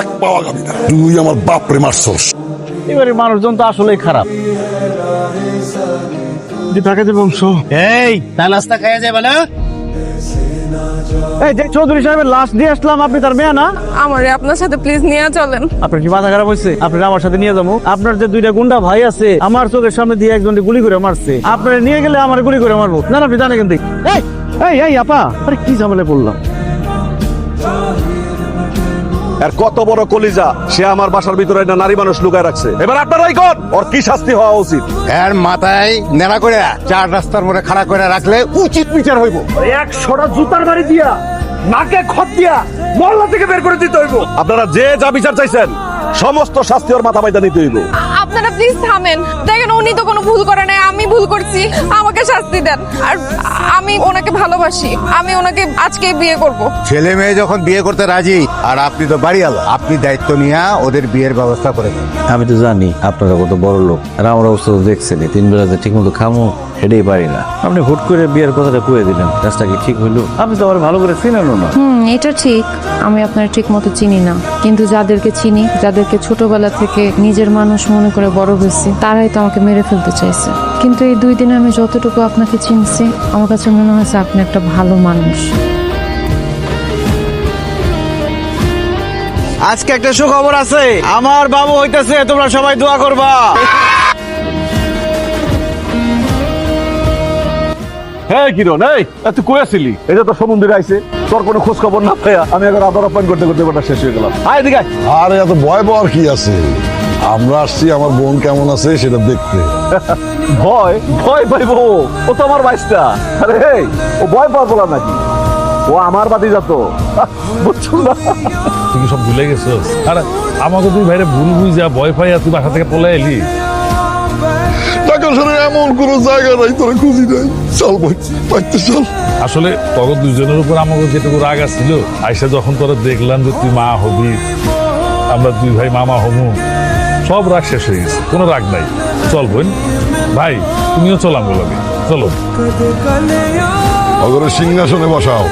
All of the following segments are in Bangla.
এক পাওয়া গাবি না। তুই আমার মারছস। এবারে মানুষজন তো আসলেই খারাপ। টাকা যে বংশ। এই তা নাস্তা খাইয়া যাবে না এই যে চৌধুরী সাহেবের লাশ দিয়ে আসলাম আপনি তার মেয়ে না? আমারে আপনার সাথে প্লিজ নিয়ে চলেন। আপনার কি মাথা খারাপ হয়েছে আপনি আমার সাথে নিয়ে যাব। আপনার যে দুইটা গুন্ডা ভাই আছে আমার চোখের সামনে দিয়ে একজন গুলি করে মারছে। আপনার নিয়ে গেলে আমার গুলি করে মারবো। না না আপনি জানেন কিন্তু। এই এই এই আপা! আরে কি ঝামেলা পড়লাম? আর কত বড় কলিজা সে আমার বাসার ভিতরে একটা নারী মানুষ লুকায় রাখছে। এবার আপনারাই কর ওর কি শাস্তি হওয়া উচিত? এর মাথায় নেড়া করে চার রাস্তার মোড়ে খাড়া করে রাখলে উচিত বিচার হইব। একশোটা জুতার বাড়ি দিয়া নাকে খত দিয়া মহল্লা থেকে বের করে দিতে হইব। আপনারা যে যা বিচার চাইছেন সমস্ত শাস্তি ওর মাথা বাইদা নিতে হইব। আপনারা প্লিজ থামেন। দেখেন উনি তো কোনো ভুল করে নাই আমি ভুল করছি আমাকে শাস্তি দেন। আর আমি ওনাকে ভালোবাসি আমি ওনাকে আজকে বিয়ে করব। ছেলে মেয়ে যখন বিয়ে করতে রাজি আর আপনি তো বাড়িওয়ালা আপনি দায়িত্ব নিয়ে ওদের বিয়ের ব্যবস্থা করে দেন। আমি তো জানি আপনারা কত বড় লোক আর আমার অবস্থা দেখছেন দেখছেনই। তিন বেলা ঠিক মতো খামো সেটাই পারি না। আপনি হুট করে বিয়ের কথাটা কয়ে দিলেন কাজটা কি ঠিক হইল? আপনি তো আমার ভালো করে চিনেনও না। হুম এটা ঠিক। আমি আপনার ঠিক মতো চিনি না। কিন্তু যাদেরকে চিনি যাদেরকে ছোটবেলা থেকে নিজের মানুষ মনে করে বড় হয়েছে তারাই তো আমাকে মেরে ফেলতে চাইছে। কিন্তু এই দুই দিনে আমি যতটুকু আপনাকে চিনছি আমার কাছে মনে হয়েছে আপনি একটা ভালো মানুষ। আজকে একটা সুখবর আছে। আমার বাবু হইতেছে তোমরা সবাই দোয়া করবা। হ্যাঁ কিরণ এই তুই কই আসিলি? এটা তো সমুদ্রে আইছে তোর কোনো খোঁজ খবর না পাইয়া আমি এখন আদর আপ্যায়ন করতে করতে ব্যাপারটা শেষ হয়ে গেলাম। আয় এদিকে আয়। আরে এত ভয় পাওয়ার কি আছে? আমরা আসছি আমার বোন কেমন আছে সেটা দেখতে। ভয় ভয় পাইবো ও। তো আমার বাইসটা আরে এই, ও ভয় পাওয়ার বলার নাকি? ও আমার বাদি যাত বুঝছ না? কি সব ভুলে গেছো। আরে আমাকে তুই ভাইরে ভুল বুঝা ভয় পাইয়া তুই বাসা থেকে পলে এলি। এমন কোনো জায়গা নাই তোরা খুঁজি নাই। চল বাইতে চল। আসলে তখন দুজনের উপর আমাকে যেটুকু রাগ আসছিল আইসা যখন তোরা দেখলাম যে তুই মা হবি আমরা দুই ভাই মামা হমু সব রাগ শেষ হয়ে গেছে কোনো রাগ নাই। চল বোন ভাই তুমিও চল লাগে চলো। অগরে সিংহাসনে বসাও।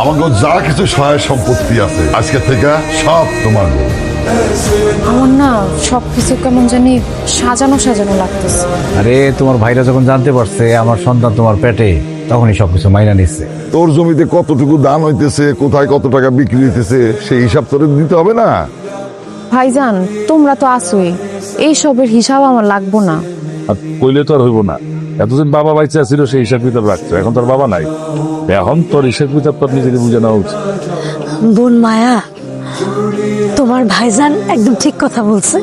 আমাকে যা কিছু সহায় সম্পত্তি আছে আজকে থেকে সব তোমার। আমার না সবকিছু কেমন জানি সাজানো সাজানো লাগতেছে। আরে তোমার ভাইরা যখন জানতে পারছে আমার সন্তান তোমার পেটে তখনই সবকিছু মাইনা নিচ্ছে তোর জমিতে কতটুকু দান হইতেছে কোথায় কত টাকা বিক্রি হইতেছে সেই হিসাব তোর দিতে হবে না? ভাইজান তোমরা তো আসোই এই সবের হিসাব আমার লাগবো না। আর কইলে তো আর হইব না। এতদিন বাবা বাইচা ছিল সেই হিসাব কিতাব রাখতো এখন তোর বাবা নাই। এখন তোর হিসাব কিতাব তোর নিজেকে বুঝে নেওয়া উচিত। বোন মায়া তোমার ভাইজান একদম ঠিক কথা বলছে।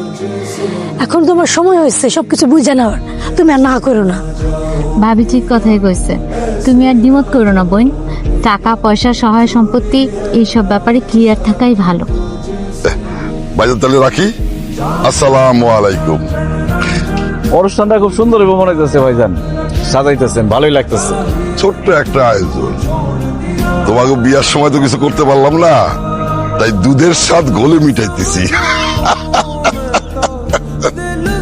এখন তোমার সময় হয়েছে সবকিছু বুঝে নেওয়ার তুমি আর না করো না। ভাবি ঠিক কথাই কইছে। তুমি আর দ্বিমত করো না বোন। টাকা পয়সা সহায় সম্পত্তি এইসব ব্যাপারে ক্লিয়ার থাকাই ভালো। বাইরে তাহলে রাখি? আসসালামু আলাইকুম। অনুষ্ঠানটা খুব সুন্দর হবে মনে হইতেছে ভাইজান। সাজাইতেছেন ভালোই লাগতেছে। ছোট্ট একটা আয়োজন। তোমাকে বিয়ার সময় তো কিছু করতে পারলাম না। তাই দুধের স্বাদ গলে মিটাইতেছি।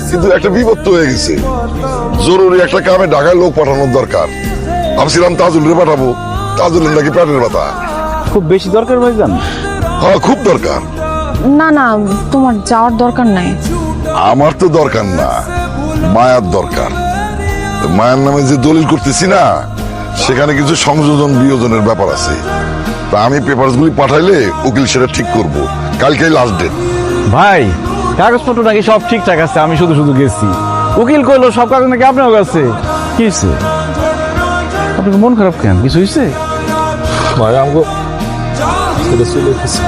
কিন্তু একটা বিপত্ত হয়ে গেছে। জরুরি একটা কামে ঢাকায় লোক পাঠানোর দরকার। ভাবছিলাম তাজুলরে পাঠাবো। তাজুলের নাকি পেটের ব্যথা। খুব বেশি দরকার ভাইজান? হ্যাঁ খুব দরকার। না না তোমার যাওয়ার দরকার নাই। আমার তো দরকার না। মায়ার দরকার। মায়ের নামে যে দলিল করতেছি না সেখানে কিছু সংযোজন বিয়োজনের ব্যাপার আছে। তা আমি পেপারস গুলি পাঠাইলে উকিল সেটা ঠিক করব। কালকে লাস্ট ডেট ভাই কাগজপত্র নাকি সব ঠিকঠাক আছে আমি শুধু শুধু গেছি। উকিল কইলো সব কাগজ নাকি আপনার কাছে? কি হয়েছে আপনার মন খারাপ কেন? কিছু হয়েছে ভাই আমাকে ছেলে চলে গেছে।